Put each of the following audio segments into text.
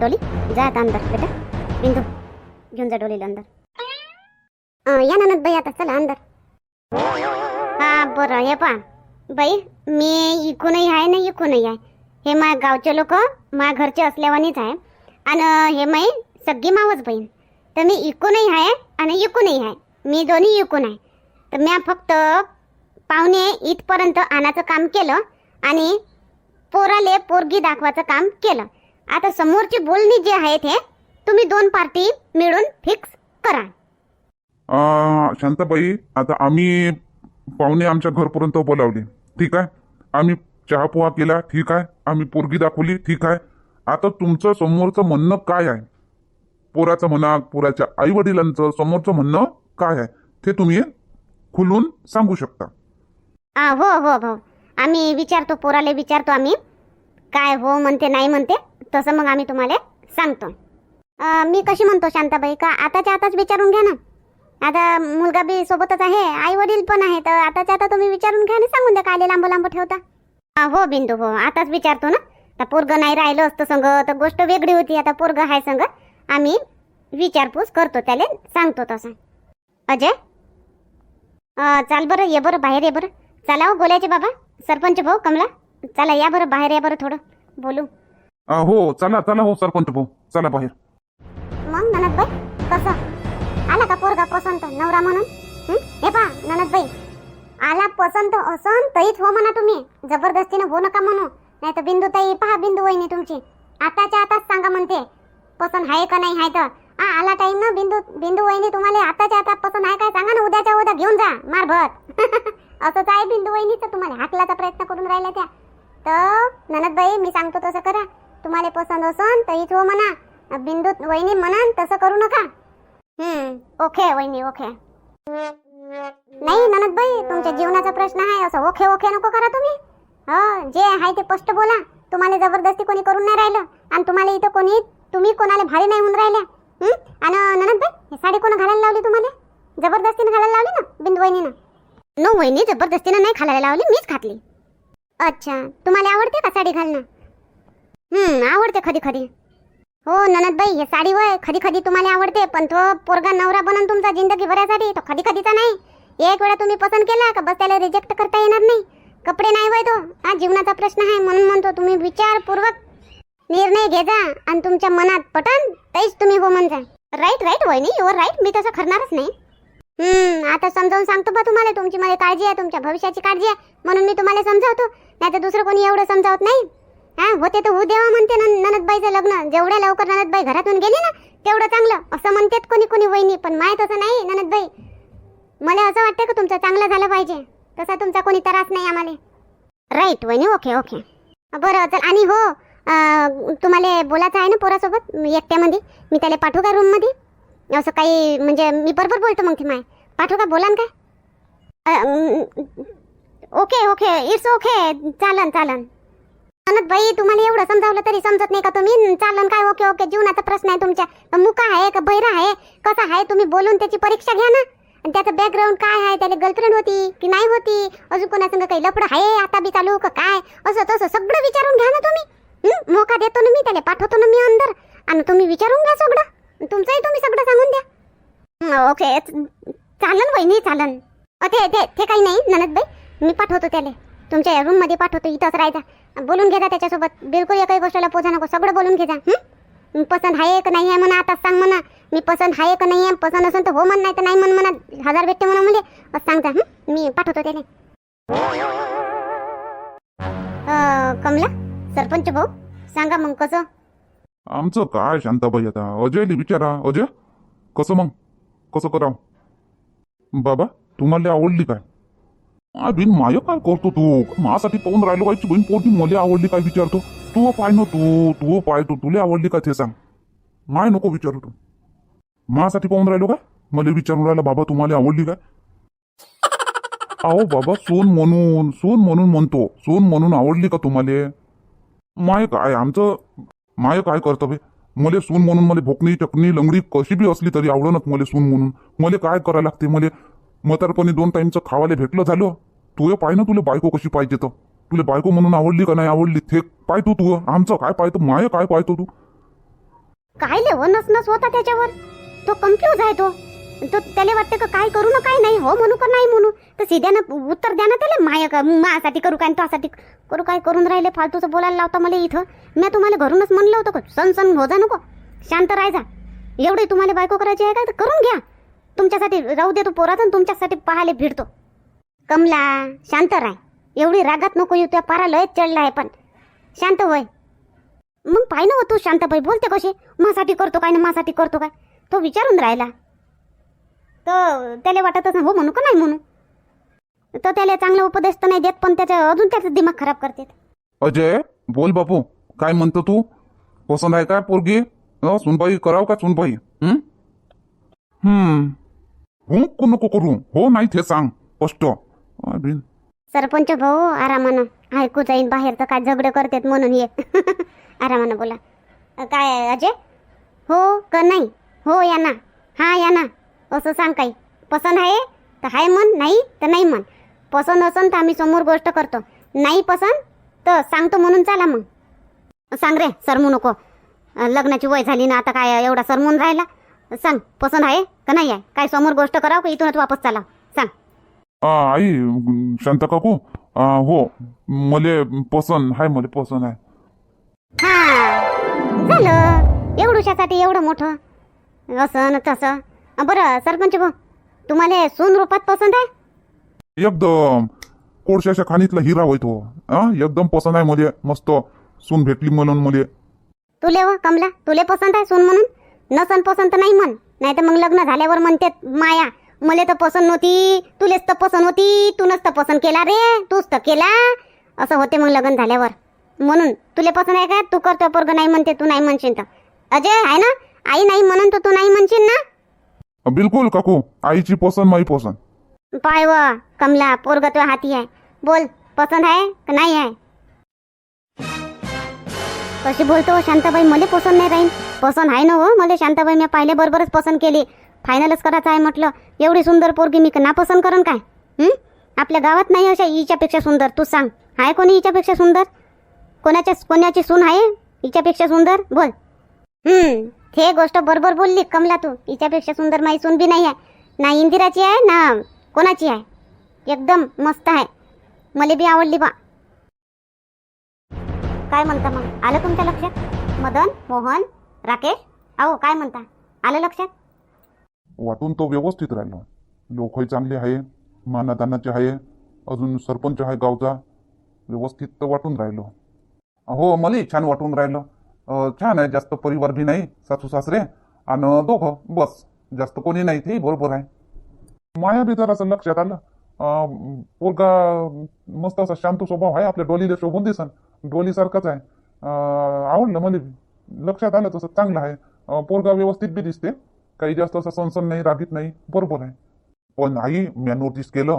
डोली जा आता अंदर बेटा. बिंदू घेऊन जा डोलीला अंदर. या ननद बाई आता चला अंदर. हा बरं हे पा बाई मी इकूनही आहे ना इकूनही आहे. हे मा गावचे लोक मा घरचे असल्यावानीच आहे. आणि हे माई सगळी मावच बहीण. तर मी इकूनही आहे आणि इकूनही आहे. मी दोन्ही इकून आहे. तर मी फक्त पाहुणे इथपर्यंत आणायचं काम केलं आणि पोराले पोरगी दाखवायचं काम केलं. आता समोरची बोलणी जी आहे ते तुम्ही दोन पार्टी मिळून फिक्स करा. अं, शांताबाई आता आम्ही पाहुणे आमच्या घरपर्यंत बोलावले. ठीक आहे? आम्ही चहा पोहा केला ठीक आहे. आम्ही पोरगी दाखवली ठीक आहे. आता तुमचं समोरचं म्हणणं काय आहे? पोराचं म्हणा पोराच्या आई वडिलांचं समोरचं म्हणणं काय आहे? ते तुम्ही खुलून सांगू शकता. आ, हो हो हो. आम्ही विचारतो पोराला विचारतो आम्ही. काय हो म्हणते नाही म्हणते. तसं मग आम्ही तुम्हाला सांगतो. मी कशी म्हणतो शांताबाई का आताच्या आताच विचारून घ्या ना. आता मुलगा बी सोबतच आहे आई वडील पण आहे तर आताच्या आता तुम्ही विचारून घ्या ना सांगून द्या काय लांब लांब ठेवता. हो बिंदू हो आताच विचारतो ना. आता पोरग नाही राहिलं असतं संग तर गोष्ट वेगळी होती आता पोरग आहे संग. आम्ही विचारपूस करतो त्याला सांगतो तसं. अजय? चाल बरं ये बरं बाहेर ये बरं. चला हो बोलायचे बाबा सरपंच भाऊ कमला. चला या बरं बाहेर या बरं थोडं. बोलू. अं, हो चला चला हो सरपंच भाऊ. चला बाहेर. मग ननदबाई कसं? आला का पोरगा पसंत नवरा म्हणून? हं? हे पा ननदबाई. आला पसंत असन तरीच हो म्हणा तुम्ही. जबरदस्तीनं हो नका म्हणू. नाही तर बिंदू ताई पहा बिंदू वहिनी तुमची. आताच्या आताच सांगा म्हणते. पसंत आहे का नाही आहे तर. हा आला टाइम ना बिंदू बिंदू वहिनी तुम्हाला आताच्या आता पसंत आहे काय? सांगा ना उद्याच्या उद्या घेऊन जा मारभत असंच आहे बिंदू वहिनीचं तुम्हाला हाकलाचा प्रयत्न करून राहिला त्या. तर ननदबाई मी सांगतो तसं करा. तुम्हाला पसंत असन तर इथं हो म्हणा. बिंदू वहिनी म्हणान तसं करू नका. हम्म ओके वहिनी ओके. नाही ननदबाई तुमच्या जीवनाचा प्रश्न आहे असं ओके ओके नको करा तुम्ही. हो जे आहे ते स्पष्ट बोला. तुम्हाला जबरदस्ती कोणी करून नाही राहिलं आणि तुम्हाला इथं कोणी तुम्ही कोणाला भारी नाही होऊन राहिल्या. हं? आणि ननदबाई हे साडी कोण घालायला लावली तुम्हाला? जबरदस्तीने घालायला लावली ना बिंदू वहिनीनं? नो वहिनी जबरदस्तीनं नाही घालायला लावली मीच घातली. अच्छा तुम्हाला आवडते का साडी घालणं? आवडते खरी खरी. हो ननदबाई हे साडी वय खरी खरी तुम्हाला आवडते पण तो पोरगा नवरा बनून तुमचा जिंदगी भरासाठी तो खरी खरीचा नाही. एक वेळा तुम्ही पसंत केला का बस त्याला रिजेक्ट करता येणार नाही? कपडे नाही वय तो. हा जीवनाचा प्रश्न आहे म्हणून म्हणतो तुम्ही विचारपूर्वक निर्णय घे जा आणि तुमच्या मनात पटन तेच तुम्ही हो म्हणजा. राईट राईट वहिनी युअर राईट मी तसं करणारच नाही. हम्म आता समजावून सांगतो बा तुम्हाला तुमची मला काळजी आहे तुमच्या भविष्याची काळजी आहे म्हणून मी तुम्हाला समजावतो. नाही तर दुसरं कोणी एवढं समजावत नाही. हा होते तर होऊ देवा म्हणते न- ननदबाईचं लग्न. जेवढ्या लवकर ननदबाई घरातून गेली ना तेवढं चांगलं. असं म्हणतात कोणी कोणी वहिनी पण माय तसं नाही ननदबाई. मला असं वाटतं की तुमचं चांगलं झालं पाहिजे? तसा तुमचा कोणी त्रास नाही आम्हाला. राईट वहिनी ओके ओके बरं चल आणि हो तुम्हाला बोलायचं आहे ना पोरासोबत? एकट्यामध्ये मी त्याला पाठवू का रूममध्ये असं काही म्हणजे मी बरोबर बोलतो मग ती माय. पाठवू का? बोलान काय ओके ओके इट्स ओके चालन चालन. म्हणत बाई तुम्हाला एवढं समजावलं तरी समजत नाही का तुम्ही? चालन काय ओके ओके जीवनाचा प्रश्न आहे तुमच्या. मुका आहे का बहिरा आहे? कसा आहे? तुम्ही बोलून त्याची परीक्षा घ्या ना. आणि त्याचं बॅकग्राऊंड काय आहे? त्याला गर्लफ्रेंड होती की नाही होती? अजून कोणासंग काही लफडं आहे? आता बी चालू का काय? असं तसं सगळं विचारून घ्या ना तुम्ही. मोका देतो ना मी त्याला पाठवतो ना मी अंदर. आणि तुम्ही विचारून घ्या सगळं. तुमचंही तुम्ही सगळं सांगून द्या. ओके. चालन वहिनी चालन. ते ते ते काही नाही ननदबाई. मी पाठवतो त्याला. तुमच्या रूममध्ये पाठवतो इथंच राहायचा. बोलून घे जा त्याच्यासोबत. बिलकुल एकही गोष्टीला पोचा नको. सगळं बोलून घे जा हं? पसंत आहे का नाही आहे म्हणा आता सांग म्हणा. मी पसंत आहे का नाही आहे? पसंत असेल तर हो म्हण नाही तर नाही म्हण म्हणा. हजार भेटते म्हणा म्हणजे सांग सांगता हं? मी पाठवतो त्याला. अ, कमला सरपंच भाऊ सांगा मग कसं? आमचं काय शांताबाई आता? अजयला विचारा अजय. कसं मग? कसं करावं? बाबा तुम्हाला आवडली काय? आ, बिन माय काय करतो तू? माझ्यासाठी पाहून राहिलो काय बहीण पोरगी मला आवडली काय विचारतो? तू पाय न तू तू पाय तू तुला आवडली का ते सांग. माय नको विचारू तू. माझ्यासाठी पाहून राहिलो काय? मला विचारून राहिला बाबा तुम्हाला आवडली काय? अहो बाबा सोन म्हणून सोन म्हणून म्हणतो. सोन म्हणून आवडली का तुम्हाला? माय काय आमचं माय काय कर्तव्य? मले सून म्हणून मला भोकणी चकणी लंगडी कशी बी असली तरी आवडणच मला सून म्हणून. मला काय करायला लागते मला? म्हातारपणी दोन टाइमचं खावाले भेटलं झालं. तू पाय ना तुला बायको कशी पाहिजे तर. तुला बायको म्हणून आवडली का नाही आवडली ते पाय तू तू आमचं काय पाहतो माय काय पाहतो तू काय ले नस नस होता त्याच्यावर? तो कन्फ्यूज आहे तो. तो त्याला वाटतं का काय करू ना काय नाही हो म्हणू का नाही म्हणू. तर सिध्यानं उत्तर द्या ना त्याला माया मायासाठी करू काय त्यासाठी करू काय करून राहिले? फालतूचं बोलायला लावता मला इथं. मी तुम्हाला घरूनच म्हणलं होतं का? सण सण हो जा नको. शांत राहायचा. एवढे तुम्हाला बायको करायची आहे का? तर करून घ्या. तुमच्यासाठी राहू दे तो पोराचा तुमच्यासाठी पाहायला भिडतो. कमला शांत राह. एवढी रागात नको येऊ त्या पारा लयच चढला आहे पण. शांत होय मग पाय ना हो तू शांताबाई बोलते कशी? मासाठी करतो काय ना मासाठी करतो काय? तो विचारून राहिला. तर त्याला वाटतच ना हो म्हणू का नाही म्हणू? तर त्याला चांगला उपदेश तर नाही देत पण त्याच्या अजून त्याचा दिमाग खराब करते. अजय बोल बापू काय म्हणतो तू? पसंत आहे काय पोरगी? अ, सुनबाई कराव का सुनबाई? हं? हम्म हो नको करू हो नाही ते सांग. स्पष्ट. सरपंच भाऊ आरामानं. ऐकू जाईन बाहेर तर काय झगडे करतात म्हणून ये आरामानं बोला. अ, काय अजय? हो का नाही? हो या ना. हा या ना. असं सांग काही. पसंत आहे? तर हाय म्हण. नाही तर नाही म्हण. पसंत असन तर आम्ही समोर गोष्ट करतो. नाही पसंत तर सांगतो म्हणून चाला मग. सांग रे सरमू नको. अ, लग्नाची वय झाली ना आता काय एवढा सरमून राहिला? सांग पसंत आहे का नाही आहे? काय समोर गोष्ट करावं का इथूनच वापस चालाव? सांग. आई शांता काकू हो मले पसंत आहे मले पसंत आहे. हा झालं. एवढुशासाठी एवढं मोठं? असं न तसं. बरं सरपंच भाऊ तुम्हाला सून रूपात पसंत आहे? एकदम. कोळशाच्या खाणीतला हिरा होय तो. एकदम पसंत आहे मले. मस्त सून भेटली म्हणून मले. तुले व कमला तुले पसंत आहे सून म्हणून? नसन पसंत नाही म्हण. नाही तर मग लग्न झाल्यावर म्हणते माया मले तर पसंत नव्हती तुलेच तर पसंत होती तूनच तर पसंत केला रे तूच तर केला. असं होते मग लग्न झाल्यावर. म्हणून तुले पसंत आहे का? तू करतो पोरग नाही म्हणते तू नाही म्हणशील तर. अजय आहे ना? आई नाही म्हणून तर तू नाही म्हणशील ना? बिलकुल काकू. आईची पसंत माई पसंत. पाय व कमला पोरग तो हाती आहे. बोल पसंत आहे का नाही आहे? कशी बोलतो शांताबाई मला पसंत नाही राहील पसंत आहे ना हो? मला शांताबाई मी पाहिले बरोबरच पसंत केली. फायनलच करायचं आहे म्हटलं. एवढी सुंदर पोरगी मी नापसंत करण काय? आपल्या गावात नाही अशा हिच्यापेक्षा सुंदर. तू सांग. आहे कोणी हिच्यापेक्षा सुंदर? कोणाच्या कोणाची सून आहे हिच्यापेक्षा सुंदर? बोल. हे गोष्ट बरोबर बोलली कमला तू. हिच्यापेक्षा सुंदर माई सून बी नाही आहे. ना इंदिराची आहे ना कोणाची आहे. एकदम मस्त आहे. मला बी आवडली बा. काय म्हणता मग? आलं तुमच्या लक्षात? मदन मोहन राकेश अहो काय म्हणता? आलं लक्षात? वाटून तो व्यवस्थित राहिलो. लोकही चांगले आहे मानादानाचे आहे अजून सरपंच आहे गावचा. व्यवस्थित तर वाटून राहिलो. हो मलाही छान वाटून राहिलं. छान आहे जास्त परिवार बी नाही सासू सासरे आणि दोघं बस. जास्त कोणी नाही ते बरोबर आहे. माया बी जरासं लक्षात आलं. पोरगा मस्त असा शांत स्वभाव आहे आपल्या डोलीला शोभून दिसन. डोलीसारखाच आहे. आवडलं मला बी. लक्षात आलं तसं चांगलं आहे. पोरगा व्यवस्थित बी दिसते. काही जास्त असं सनसन नाही रागीत नाही बरोबर आहे. पण आई मी नोटीस केलं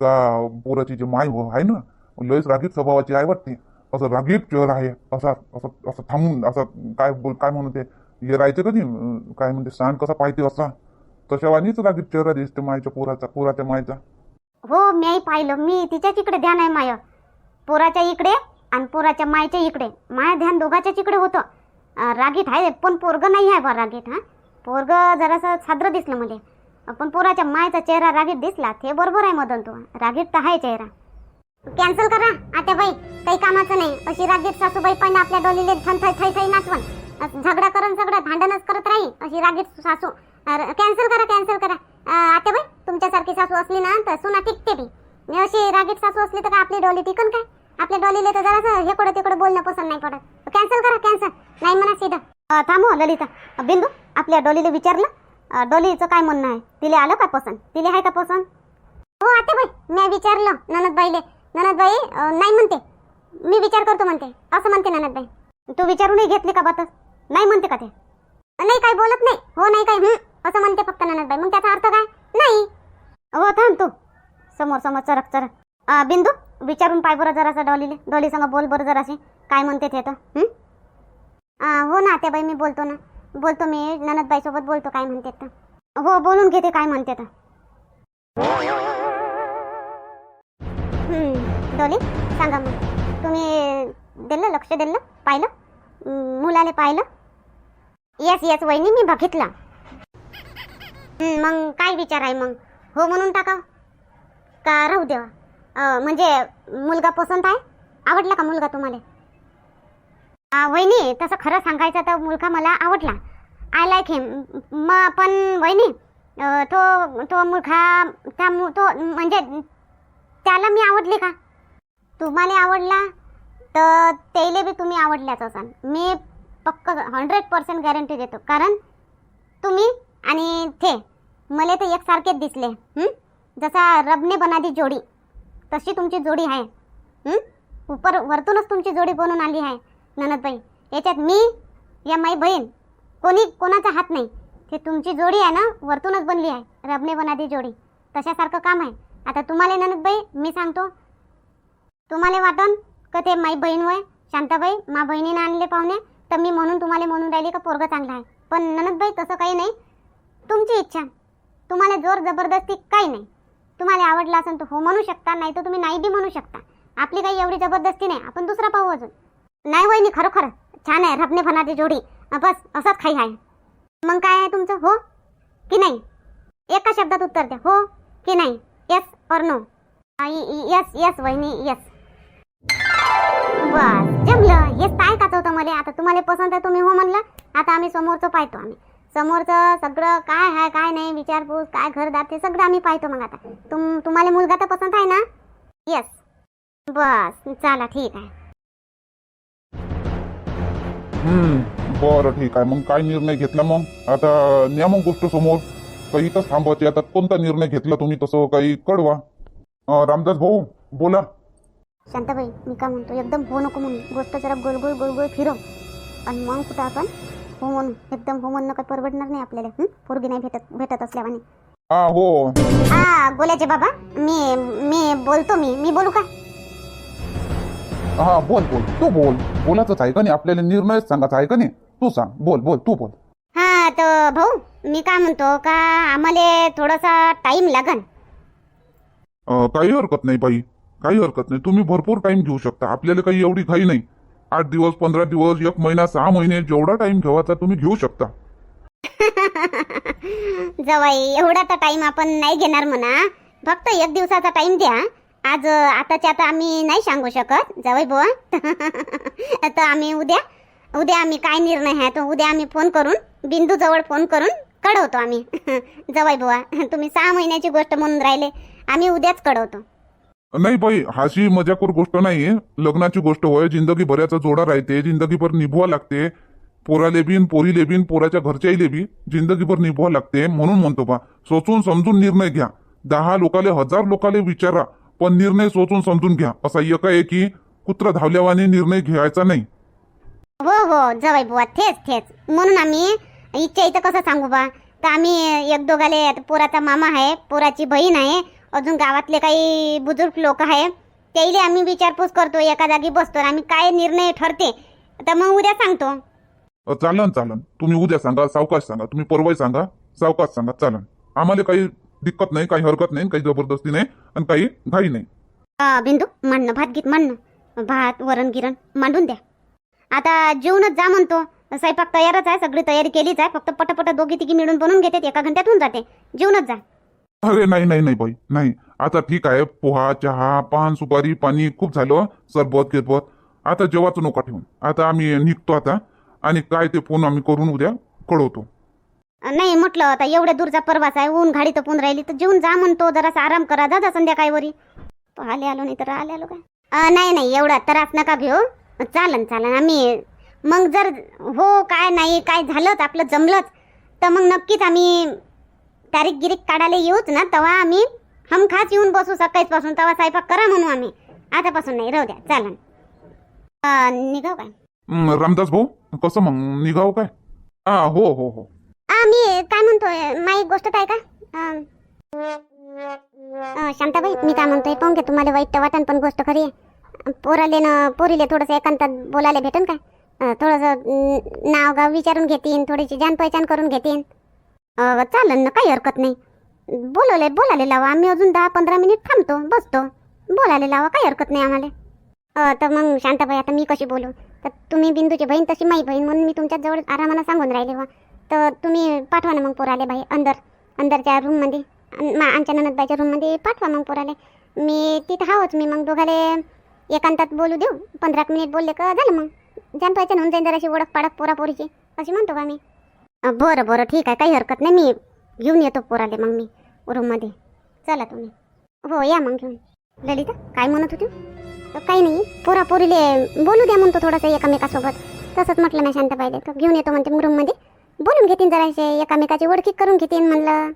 का पोराची जी माय आहे ना लयच रागीत स्वभावाची आहे वाटते. असं रागीत चेहरा आहे. असा असं असं थांबून असं काय बोल काय म्हणते हे राहायचं कधी? काय म्हणते सण कसा पाहिजे असा? तशावानीच रागीत चेहरा दिसते मायच्या पोराचा पोराच्या मायचा. हो मी पाहिलं. मी तिच्याच इकडे ध्यान आहे माय. पोराच्या इकडे आणि पोराच्या मायच्या इकडे. माया ध्यान दोघाच्याच इकडे होतं. रागीत रागीट आहे पण पोरग नाही आहे बा रागीट हा? पोरग जरासं साद्र दिसलं मला. पण पोराच्या मायचा चेहरा रागीत दिसला ते बरोबर आहे मदन तू. रागीत तर आहे चेहरा. कॅन्सल करा आता बाई. काही कामाचं नाही. अशी रागीट सासूबाई पण आपल्या डोलीले थन थै थै थै नाचवण. झगडा करून सगळं भांडणच करत राहील अशी रागीट सासू. कॅन्सल करा कॅन्सल करा. आता बाई तुमच्यासारखी सासू असली ना तर सुना टिकते बी. अशी रागीट सासू असली तर आपली डोली टिकन काय? आपल्या डोलीले तर जरासं हे कडं तिकडं बोलणं पसंत नाही पडत. कॅन्सल करा कॅन्सल. नाही म्हणा सीधा. अं, थांब हो ललिता बिंदू आपल्या डोलीला विचारलं. डोलीचं काय म्हणणं आहे? तिला आलं का पसंत? तिला आहे का पसंत? हो आता बाई मी विचारलं ननदबाईले. ननदबाई नाही म्हणते. मी विचार करतो म्हणते. असं म्हणते ननदबाई. तू विचारूनही घेतली का बातच? नाही म्हणते का ते? नाही काय बोलत नाही. हो नाही काय असं म्हणते फक्त ननदबाई. मग त्याचा अर्थ काय? नाही. हो थांब तू. समोर समोर चरक चरक. बिंदू विचारून पाय बरं जरासं डॉलीले. डॉली संग बोल बरं जराशी. काय म्हणते ते तर? हो? ना त्या बाई मी बोलतो ना. बोलतो मी ननदबाईसोबत बोलतो काय म्हणते तर. हो बोलून घेते काय म्हणते तर. हं, सांगा मग. तुम्ही दिलं लक्ष दिलं? पाहिलं? मुलाले पाहिलं? येस येस वहिनी मी बघितला. मग काय विचार आहे मग? हो म्हणून टाकाव. का राहू देवा. म्हणजे मुलगा पसंत आहे? आवडला का मुलगा तुम्हाला? वहिनी तसं खरं सांगायचं तर मुलगा मला आवडला. आय लाईक हिम मग पण वहिनी तो तो मुलगा त्या मु- तो म्हणजे त्याला मी आवडले का? तुम्हाला आवडला तर त्याला बी तुम्ही आवडल्याच असाल मी पक्क हंड्रेड पर्सेंट गॅरंटी देतो. कारण तुम्ही आणि ते मला तर एकसारखेच दिसले. जसा रबने बनादी जोडी तशी तुमची जोडी आहे. उपर वरतूनच तुमची जोडी बनून आली आहे. ननदबाई याच्यात मी या माई बहीण कोणी कोणाचा हात नाही. ते तुमची जोडी आहे ना वरतूनच बनली आहे. रबने बनादी जोडी. तशासारखं काम आहे. आता तुम्हाला ननदबाई मी सांगतो. तुम्हाला वाटन का ते माई बहीण वय शांताबाई मा बहिणीनं आणले पाहुणे तर मी म्हणून तुम्हाला म्हणून राहिली का पोरगं चांगलं आहे. पण ननदबाई तसं काही नाही. तुमची इच्छा. तुम्हाला जोर जबरदस्ती काही नाही. तुम्हाला आवडला असेल तर हो म्हणू शकता नाही तर तुम्ही नाही बी म्हणू शकता. आपली काही एवढी जबरदस्ती नाही. आपण दुसरा पाहू अजून. नाही वहिनी खरोखर. छान आहे रबने फनाची जोडी. बस असंच खाई आहे मग काय आहे तुमचं हो? की नाही? एका शब्दात उत्तर द्या हो? की नाही? येस और नो येस येस वहिनी येस बस जमलं. हेच काय का होतं मला? आता तुम्हाला पसंत आहे तुम्ही हो म्हणलं? आता आम्ही समोरचं पाहतो आम्ही. समोरचं सगळं काय आहे काय नाही विचारपूस काय घरदार ते सगळं आम्ही पाहतो मग आता. तुम तुम्हाला मुलगा तर पसंत आहे ना? येस बस चला ठीक आहे. हम्म. बरं ठीक आहे. मग काय निर्णय घेतला मग? आता न्या मग गोष्ट समोर. काही इथंच थांबायची आता कोणता निर्णय घेतला तुम्ही? तसं काही कळवा. अं, रामदास भाऊ बोला. शांताबाई मी काय म्हणतो एकदम हो नको म्हणून. गोष्ट जरा गोल गोल गोल गोल फिरव. आणि मग कुठं आपण? हो म्हणून. एकदम हो म्हणणं काही परवडणार नाही आपल्याला. हं? पोरगी नाही भेटत भेटत असल्यावाने. हा हो. हा बोलायचे बाबा. मी मी बोलतो मी. मी बोलू का? हा बोल बोल. तू बोल. बोलायचंच आहे का नाही? आपल्याला निर्णयच सांगायचा आहे का नाही? तू सांग. बोल बोल तू बोल. हा तर भाऊ मी काय म्हणतो का आम्हाला थोडासा टाइम लागन. अं, काही हरकत नाही बाई. काही हरकत नाही. तुम्ही भरपूर टाइम घेऊ शकता. आपल्याला काही एवढी घाई नाही. आठ दिवस पंधरा दिवस एक महिना सहा महिने जेवढा टाइम घ्यावाचा तुम्ही घेऊ शकता. जवाई एवढा तर टाइम आपण नाही घेणार म्हणा. फक्त एक दिवसाचा टाइम द्या. आज आताच्या आता आम्ही नाही सांगू शकत. जवाई बुवा तर आम्ही उद्या उद्या आम्ही काय निर्णय आहे तो उद्या आम्ही फोन करून बिंदू जवळ फोन करून कळवतो आम्ही. जवाई बुवा तुम्ही सहा महिन्याची गोष्ट म्हणून राहिले आम्ही उद्याच कळवतो. नाही बाई हाशी मजाकूर गोष्ट नाही लग्नाची गोष्ट होय जिंदगी भराचा जोडा राहते जिंदगीभर निभवा लागते. पोराले बीन पोरीले बीन पोराच्या घरच्याईले बी जिंदगीभर निभवा लागते म्हणून म्हणतो बा. सोचून समजून निर्णय घ्या. दहा लोकाले हजार लोकाले विचारा. पण निर्णय सोचून समजून घ्या. असा एकाएकी कुत्र धावल्यावाने निर्णय घ्यायचा नाही. हो हो जवाई बुवा तेच तेच म्हणून आम्ही इच्छा इथं कसं सांगू बा? तर आम्ही एक दोघाले आता पोराचा मामा आहे पोराची बहीण आहे अजून गावातले काही बुजुर्ग लोक आहे त्याईले आम्ही विचारपूस करतो एका जागी बसतो आणि आम्ही काय निर्णय ठरते तर मग उद्या सांगतो. अ, चालन चालन. तुम्ही उद्या सांगा सावकाश सांगा. तुम्ही परवाही सांगा सावकाश सांगा चालन. आम्हाला काही दिक्कत नाही काही हरकत नाही काही जबरदस्ती नाही आणि काही घाई नाही. बिंदू मांडणं भात गीत मांडणं भात वरण गिरण मांडून द्या. आता जेवणच जा म्हणतो. स्वयंपाक तयारच आहे सगळी तयारी केलीच आहे. फक्त पटापट दोघी तिघी मिळून बनवून घेते एका घंट्यात होऊन जाते. जेवणच जा. अरे नाही नाही नाही बाई नाही. आता ठीक आहे पोहा चहा पान सुपारी पाणी खूप झालं सरबत गिरबत. आता जेवाचं नका ठेवून. आता आम्ही निघतो आता. आणि काय ते फोन आम्ही करून उद्या कळवतो. नाही म्हटलं आता एवढ्या दूरचा प्रवास आहे ऊन गाडी तपून राहिली तर जेवून जा म्हणतो जरासा आराम करा जा संध्याकाळी वरी आले आलो नाही तर आले आलो काय? नाही नाही एवढा त्रास नका घेऊ. चालन चालन आम्ही मग जर हो काय नाही काय झालंच आपलं जमलंच. तर मग नक्कीच आम्ही तारीख गिरीक काढायला येऊच ना तेव्हा आम्ही हमखास येऊन बसू सकाळीपासून तेव्हा स्वयंपाक करा म्हणू आम्ही. आतापासून नाही राहू द्या चालन. निघाव काय? रामदास भाऊ कसं मग निघाव काय? हा हो हो हो. मी काय म्हणतोय? माई एक गोष्ट काय का? शांताबाई मी काय म्हणतोय? पाहून घ्या तुम्हाला वाईट तर वाटन पण गोष्ट खरी आहे. पोराले न पोरीले थोडंसं एकांतात बोलायला भेटन काय थोडंसं नाव गाव विचारून घेतीन थोडीशी जान पहिचान करून घेतीन. चालन ना काही हरकत नाही. बोलवले बोलायला लावा. आम्ही अजून दहा पंधरा मिनिट थांबतो बसतो. बोलायला लावा काही हरकत नाही आम्हाला. तर मग शांताबाई आता मी कशी बोलू? तर तुम्ही बिंदूची बहीण तशी माई बहीण म्हणून मी तुमच्या जवळ आरामानं सांगून राहिले बा तर तुम्ही पाठवा ना मग पोराले बाई अंदर अंदरच्या रूममध्ये मा आमच्या ननदबाईच्या रूममध्ये पाठवा मग पोराले. मी तिथं हावच मी मग दोघाले एकांतात बोलू देऊ. पंधरा मिनिट बोलले का झालं मग. जाण पाहिजे होऊन जाईन जराशी ओळख पाडक पोरापोरीची अशी म्हणतो का मी. बरं बरं ठीक आहे काही हरकत नाही. मी घेऊन येतो पोराले मग मी रूममध्ये चला तुम्ही. हो या मग घेऊन. ललिता काय म्हणत होती? काही नाही. पोरा पोरीले बोलू द्या म्हणतो थोडंसं एकामेकासोबत. तसंच म्हटलं नाही पाहिजे तर घेऊन येतो म्हणते रूममध्ये बोलून घेतीन जराशे एकामेकाची ओळखी करून घेतीन म्हणलं.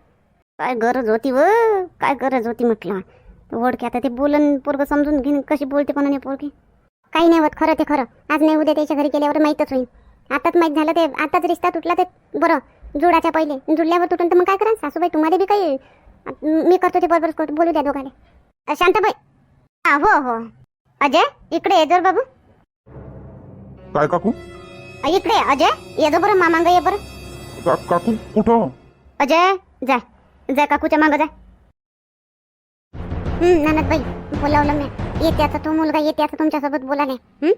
काय गरज होती व? काय गरज होती म्हटलं? ओळखी आता ते बोलन पोरग समजून घेईन कशी बोलते कोणाने पोरगी? काही नाही होत खरं ते खरं. आज नाही उद्या त्याच्या घरी गेल्यावर माहीतच होईल. आताच माहीत झालं ते आताच रिश्ता तुटला ते बरं जुडाच्या पहिले. जुडल्यावर तुटून तर मग काय करा सासूबाई तुम्हाला बी काही मी करतो ते बरोबर करतो बोलू द्या दोघाले. शांताबाई. हा हो हो. अजय इकडे ये जोर बाबू. काय काकू? अ, इकडे अजय. ये जो बरं मामांग ये बरं. का काकू कुठं? अजय जाय जाय काकूच्या मागं जाय हं, ननदबाई बोलावलं मी. येते आता तो मुलगा येते आता तुमच्यासोबत बोलाले हं?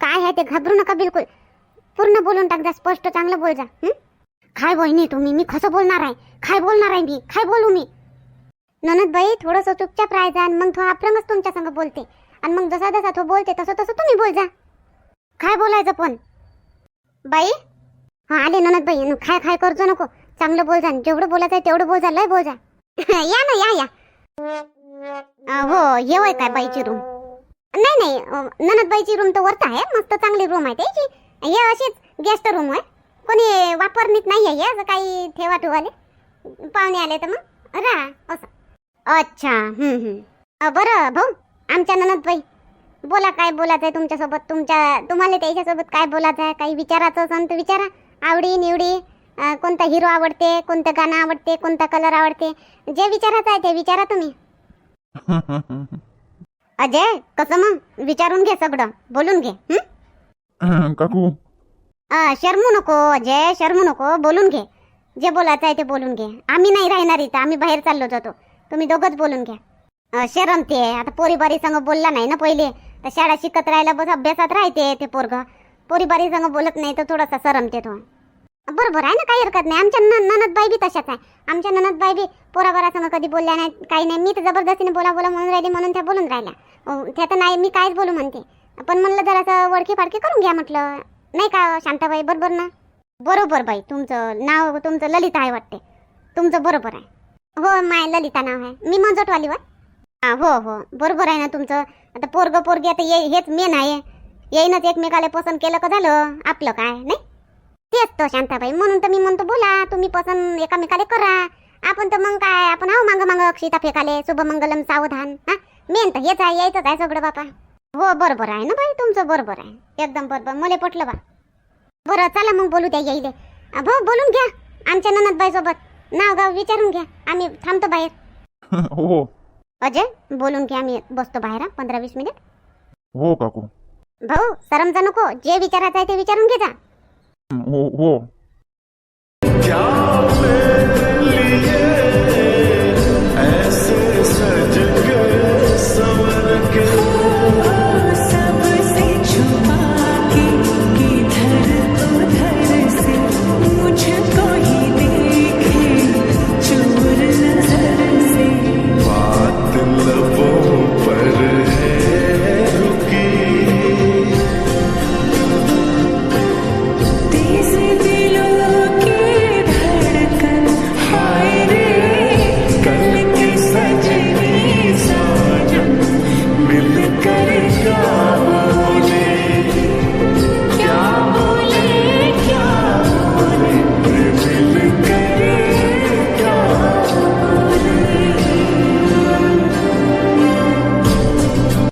काय आहे ते? घाबरू नका बिलकुल. पूर्ण बोलून टाक जा स्पष्ट चांगलं बोल जा. हं? काय वहिनी तुम्ही? मी कसं बोलणार आहे? काय बोलणार आहे मी? काय बोलू मी? ननदबाई थोडंसं चुपचाप राहायचा आणि मग तो आपरंगच तुमच्या संग बोलते. आणि मग जसा जसा तो बोलते तसं तसं तुम्ही बोल जा. काय बोलायचं पण? बाई हा आले ननदबाई बाई खाय खाय करजो नको. चांगलं बोल जा जेवढं बोलायचं आहे तेवढं बोल जा लय बोल जा. या ना या या. हो ये होय काय बाईची रूम नाही नाही ननद ननदबाईची रूम तर वरता आहे मस्त चांगली रूम आहे त्याची. हे अशीच गेस्ट रूम आहे कोणी वापरणीत नाही आहे हे असं काही ठेवा ठेवाले पाहुणे आले तर मग राहा असं. अच्छा बरं भाऊ आमच्या ननदबाई बोला काय बोलायचं आहे तुमच्यासोबत? तुमच्या तुम्हाला त्याच्यासोबत काय बोलायचं आहे काही विचारायचं असेल तर विचारा. आवडी निवडी कोणता हिरो आवडते कोणतं गाणं आवडते कोणता कलर आवडते. जे विचारायचं आहे ते विचारा तुम्ही. अजय कसं मग? विचारून घे सगळं. बोलून घे हं? काकू. अं, शरमू नको अजय शरमू नको. बोलून घे. जे बोलायचं आहे ते बोलून घे. आम्ही नाही राहणार इथं. आम्ही बाहेर चाललो जातो. तुम्ही दोघंच बोलून घ्या. अं, शरम ते. आता पोरीबारी संग बोलला नाही ना पहिले. तर शाळा शिकत राहायला बस अभ्यासात राहते ते पोरग. पोरीबारी संग बोलत नाही तर थोडासा सरमते तो बरोबर आहे ना काही हरकत नाही. आमच्या न ननदबाई बी तशाच आहे. आमच्या ननदबाई बी पोराबरासंग कधी बोलल्या नाही काही नाही. मी तर जबरदस्तीने बोला बोला म्हणून राहिली म्हणून त्या बोलून राहिल्या. त्या तर नाही मी काहीच बोलू म्हणते. पण म्हणलं जरासं वडकी फाडकी करून घ्या म्हटलं. नाही का शांताबाई? बरोबर ना? बरोबर बाई तुमचं नाव तुमचं ललिता आहे वाटते. तुमचं बरोबर आहे. हो माय ललिता नाव आहे. मी मंजोटवाली वा हो हो बरोबर आहे ना तुमचं. आता पोरग पोरगी आता ये हेच मेन आहे. येईनच एकमेकाला पसंत केलं का झालं? आपलं काय नाही? तेच तर शांताबाई. म्हणून तर मी म्हणतो बोला तुम्ही पसंत एकामेकाला करा. आपण तर मग काय आपण आहो मांग मांग अक्षिता फेकाले शुभमंगलम सावधान. हा? मेन तर हेच आहे यायचंच आहे सगळं बापा. हो बरोबर आहे ना बाई तुमचं बरोबर आहे. एकदम बरोबर. मला पटलं बा. बरं चला मग बोलू द्या येईल. भाऊ बोलून घ्या. आमच्या ननदबाई सोबत नाव गाव विचारून घ्या. आम्ही थांबतो बाहेर. हो. अजय बोलून घ्या आम्ही बसतो बाहेर पंधरा वीस मिनिट. हो काकू. भाऊ सरमचा नको. जे विचारायचं आहे ते विचारून घे जा. हो हो.